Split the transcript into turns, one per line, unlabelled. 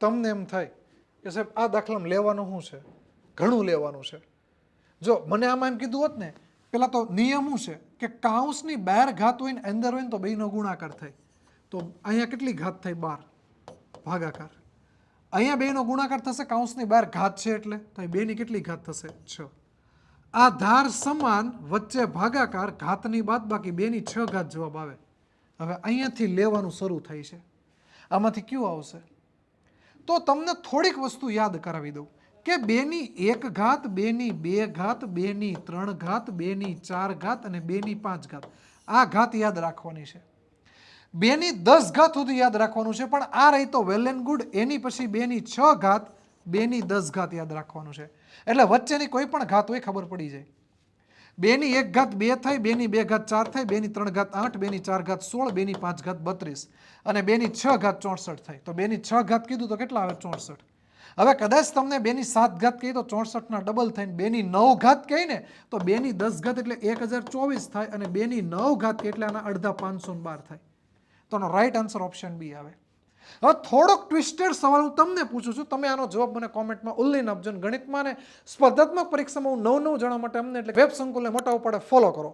તમને એમ થાય કે સાહેબ, આ દાખલામાં લેવાનું શું છે? ઘણું લેવાનું છે. જો મને આમાં એમ કીધું હોત ને, પેલા તો નિયમ શું છે? કે કાઉન્સની બહાર ઘાત હોય ને, અંદર હોય ને, તો બેનો ગુણાકાર થાય. તો અહીંયા કેટલી ઘાત થઈ બાર. ભાગાકાર. અહીંયા બેનો ગુણાકાર થશે કાઉન્સની બહાર ઘાત છે એટલે? તો બેની કેટલી ઘાત થશે? છ. આ ધાર સમાન વચ્ચે ભાગાકાર ઘાતની બાદ બાકી બેની છ ઘાત જવાબ આવે. હવે અહીંયાથી લેવાનું શરૂ થાય છે. આમાંથી કયું આવશે? તો તમને થોડીક વસ્તુ યાદ કરાવી દઉં કે બેની એક ઘાત, બેની બે ઘાત, બેની ત્રણ ઘાત, બેની ચાર ઘાત અને બેની પાંચ ઘાત. આ ઘાત યાદ રાખવાની છે. બેની દસ ઘાત સુધી યાદ રાખવાનું છે, પણ આ રહી તો વેલ એન્ડ ગુડ એની પછી બેની છ ઘાત, બેની દસ ઘાત યાદ રાખવાનું છે. એટલે વચ્ચેની કોઈ પણ ઘાત હોય ખબર પડી જાય. બેની એક ઘાત બે થાય, બેની બે ઘાત ચાર થાય, બેની ત્રણ ઘાત આઠ, બેની ચાર ઘાત સોળ, બેની પાંચ ઘાત બત્રીસ અને બેની છ ઘાત ચોસઠ થાય. તો બેની છ ઘાત કીધું તો કેટલા આવે? ચોસઠ. હવે કદાચ તમને બેની સાત ઘાત કહી તો ચોસઠના ડબલ થઈને બેની નવ ઘાત કહી ને, તો બેની દસ ઘાત એટલે એક હજાર ચોવીસ થાય અને બેની નવ ઘાત એટલે આના અડધા પાંચસો બાર થાય. તો રાઈટ આન્સર ઓપ્શન બી આવે. હવે થોડોક ટ્વિસ્ટેડ સવાલ હું તમને પૂછું છું. તમે આનો જવાબ મને કોમેન્ટમાં ઉલ્લેન આપજો અને ગણિતમાં ને સ્પર્ધાત્મક પરીક્ષામાં હું નવ નવ જણા માટે અમને એટલે વેબ સંકુલને મોટા ઉપાડે ફોલો કરો.